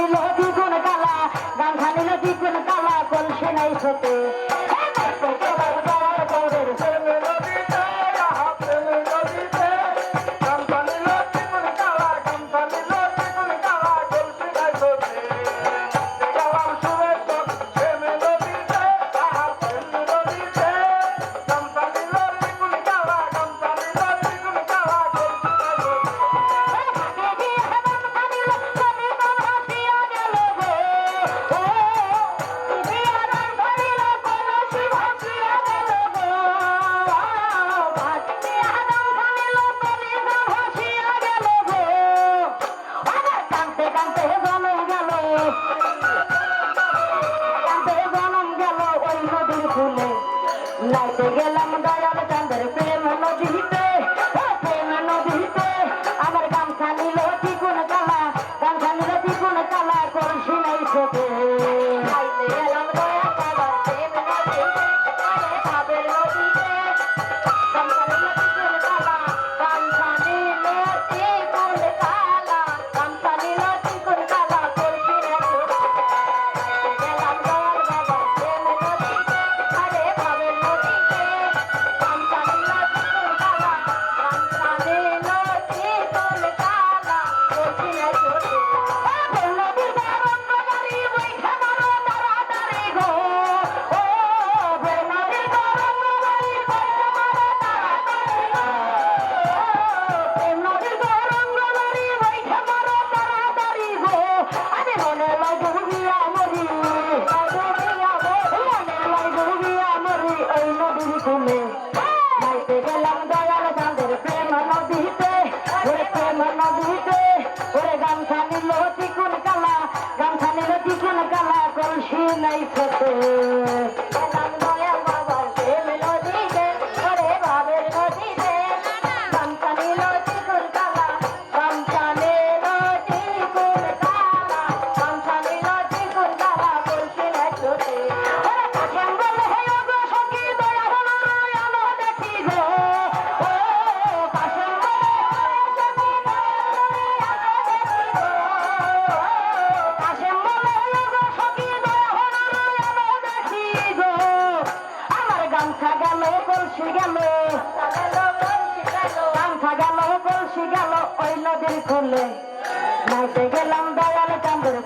I love নাইতে গেলাম দয়াল চাঁদের প্রেম নদীতে। প্রেম নদীতে আমার গামছা নিল কালা গামছা নিল চিকুন কলসি নাই চোখে 进来求求了 কিছু না কালা করছি নাই থাকে গেল ওই নদীর খোলে নাইতে গেলাম দয়াল চাঁদের